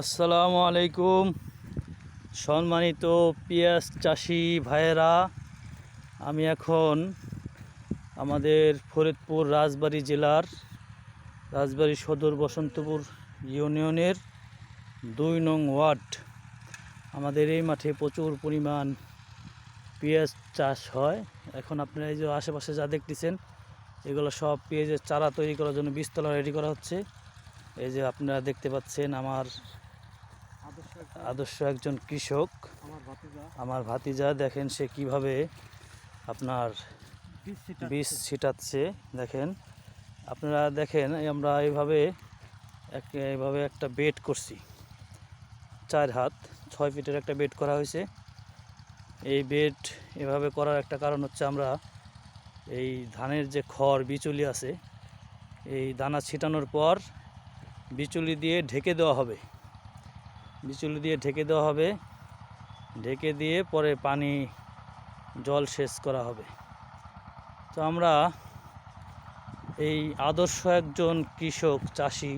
আসসালামু আলাইকুম। সম্মানিত পেঁয়াজ চাষি ভাইয়েরা, আমি এখন আমাদের ফরিদপুর রাজবাড়ী জেলার রাজবাড়ী সদর বসন্তপুর ইউনিয়নের দুই নং ওয়ার্ড। আমাদের এই মাঠে প্রচুর পরিমাণ পেঁয়াজ চাষ হয়। এখন আপনারা এই যে আশেপাশে যা দেখতেছেন, এগুলো সব পেঁয়াজের চারা তৈরি করার জন্য বীজতলা রেডি করা হচ্ছে। এই যে আপনারা দেখতে পাচ্ছেন আমার আদর্শ একজন কৃষক। আমার ভাতিজা। দেখেন সে কীভাবে আপনার বীজ ছিটাচ্ছে। দেখেন। আপনারা দেখেন এই আমরা এইভাবে এক এইভাবে একটা বেড করছি। চার হাত ছয় ফিটের একটা বেড করা হয়েছে। এই বেড এভাবে করার একটা কারণ হচ্ছে আমরা এই ধানের যে খড় বিচুলি আছে এই দানা ছিটানোর পর বিচুলি দিয়ে ঢেকে দেওয়া হবে। বিচুলি দিয়ে ঢেকে দেওয়া হবে। ঢেকে দিয়ে পরে পানি জল সেচ করা হবে। তো আমরা এই আদর্শ একজন কৃষক চাষি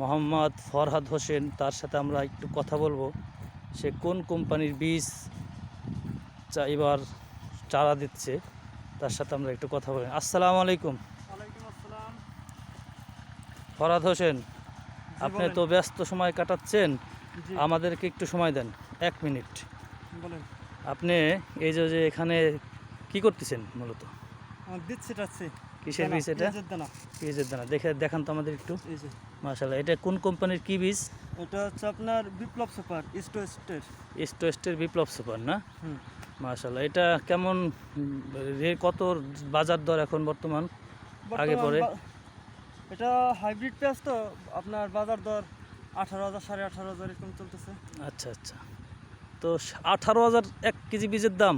মোহাম্মদ ফরহাদ হোসেন তার সাথে আমরা একটু কথা বলব। সে কোন কোম্পানির বীজ চা এবার চারা দিচ্ছে তার সাথে আমরা একটু কথা বলি। আসসালামু আলাইকুম। ফরহাদ হোসেন আপনি তো ব্যস্ত সময় কাটাচ্ছেন আমাদেরকে একটু সময় দেন এক মিনিট। বলেন। আপনি এই যে এখানে কি করতেছেন মূলত? বীজ ছিটাচ্ছি কিসের বীজ এটা পেঁয়াজের দানা। দেখে দেখান তো আমাদের একটু। মাশাল্লাহ এটা কোন কোম্পানির কি বীজ? এটা হচ্ছে আপনার বিপ্লব সুপার ইস্টো স্টের স্টোয়েস্টের বিপ্লব সুপার না? মাশাল্লাহ এটা কেমন রে কত বাজার দর এখন বর্তমান? আগে পরে? বা- এটা হাইব্রিড পেঁয়াজ তো আপনার বাজার দর আঠারো হাজার সাড়ে আঠারো হাজার এরকম চলতেছে। আচ্ছা আচ্ছা। তো আঠারো হাজার এক কেজি বীজের দাম?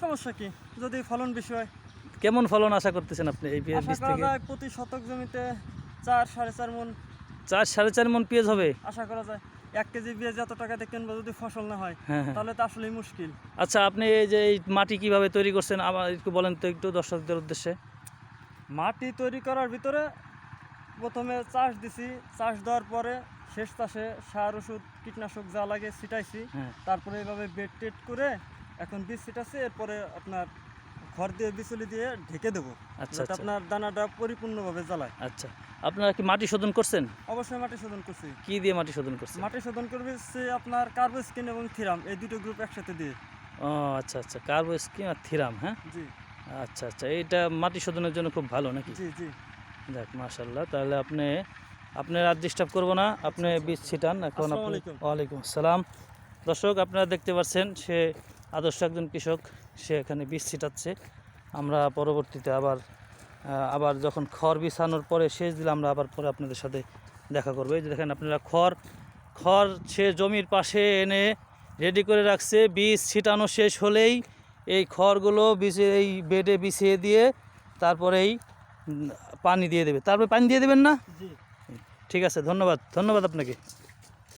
সমস্যা কি? যদি ফলন বেশি হয়। কেমন ফলন আশা করতেছেন আপনি এই পেঁয়াজ বীজ থেকে? প্রতি শতক জমিতে চার সাড়ে চার মন। চার সাড়ে চার মন পেঁয়াজ হবে? আশা করা যায়। এক কেজি পেঁয়াজ এত টাকাতে কিনবো যদি ফসল না হয় হ্যাঁ হ্যাঁ। তাহলে তো আসলেই মুশকিল। আচ্ছা আপনি এই যে এই মাটি কীভাবে তৈরি করছেন আমার একটু বলেন তো একটু দর্শকদের উদ্দেশ্যে। মাটি তৈরি করার ভিতরে প্রথমে চাষ দিছি চাষ দেওয়ার পরে শেষ চাষে সার ওষুধ কীটনাশক যা লাগে ছিটাইছি। হ্যাঁ। তারপরে এইভাবে বেড টেড করে এখন বীজ ছিটাচ্ছি এরপরে আপনার ঘর দিয়ে বিচুলি দিয়ে ঢেকে দেবো। আচ্ছা আচ্ছা। আপনার দানাটা পরিপূর্ণভাবে জ্বালায়। আচ্ছা। আপনারা কি মাটি শোধন করছেন? অবশ্যই মাটি শোধন করছি। কি দিয়ে মাটি শোধন করছেন? মাটি শোধন করবে আপনার কার্বোস্কিন এবং থিরাম এই দুটো গ্রুপ একসাথে দিয়ে। ও আচ্ছা আচ্ছা। কার্বো স্কিম আর থিরাম হ্যাঁ? জি। আচ্ছা আচ্ছা এইটা মাটি শোধনের জন্য খুব ভালো নাকি? জি জি। যাক মাশাল্লাহ তাহলে আপনি আপনার আর ডিস্টার্ব করব না আপনি বীজ ছিটান এখন আপনি ওয়ালাইকুম আসসালাম। দর্শক আপনারা দেখতে পাচ্ছেন সে আদর্শ একজন কৃষক সে এখানে বীজ ছিটাচ্ছে। আমরা পরবর্তীতে আবার আবার যখন খড় বিছানোর পরে শেষ দিলে আমরা আবার পরে আপনাদের সাথে দেখা করব। এই যে দেখেন আপনারা খড় খড় সে জমির পাশে এনে রেডি করে রাখছে বীজ ছিটানো শেষ হলেই এই খড়গুলো বিছে এই বেডে বিছিয়ে দিয়ে তারপরে এই পানি দিয়ে দেবে। তারপরে পানি দিয়ে দেবেন না? ঠিক আছে ধন্যবাদ। ধন্যবাদ আপনাকে।